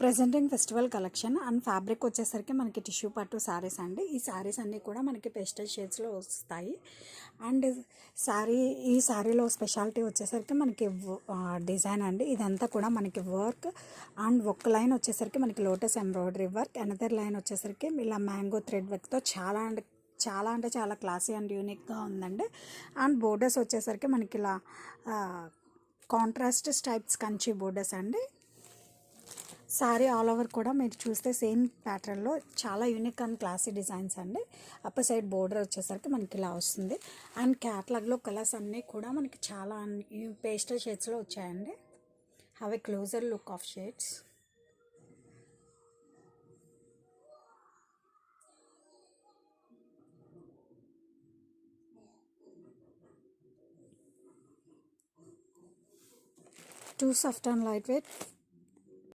Presenting festival collection and fabric వచ్చేసరికి మనకి tissue పట్టు శారీస్ అండి. ఈ శారీస్ అన్నీ కూడా మనకి పెస్టల్ షేడ్స్లో వస్తాయి. అండ్ శారీ ఈ శారీలో స్పెషాలిటీ వచ్చేసరికి మనకి డిజైన్ అండి. ఇదంతా కూడా మనకి వర్క్ అండ్ ఒక లైన్ వచ్చేసరికి మనకి lotus embroidery work another line వచ్చేసరికి ఇలా మ్యాంగో థ్రెడ్ వర్క్తో చాలా అంటే చాలా అంటే చాలా క్లాసీ అండ్ యూనిక్గా ఉందండి. అండ్ బోర్డర్స్ వచ్చేసరికి మనకి ఇలా కాంట్రాస్ట్ టైప్స్ కంచి బోర్డర్స్ అండి. సారీ ఆల్ ఓవర్ కూడా మీరు చూస్తే సేమ్ ప్యాటర్న్లో చాలా యూనిక్ అండ్ క్లాసీ డిజైన్స్ అండి. అప్పర్ సైడ్ బోర్డర్ వచ్చేసరికి మనకి ఇలా వస్తుంది. అండ్ క్యాట్లాగ్లో కలర్స్ అన్నీ కూడా మనకి చాలా పేస్టల్ షేడ్స్లో వచ్చాయండి. Have a closer look of shades too soft and light weight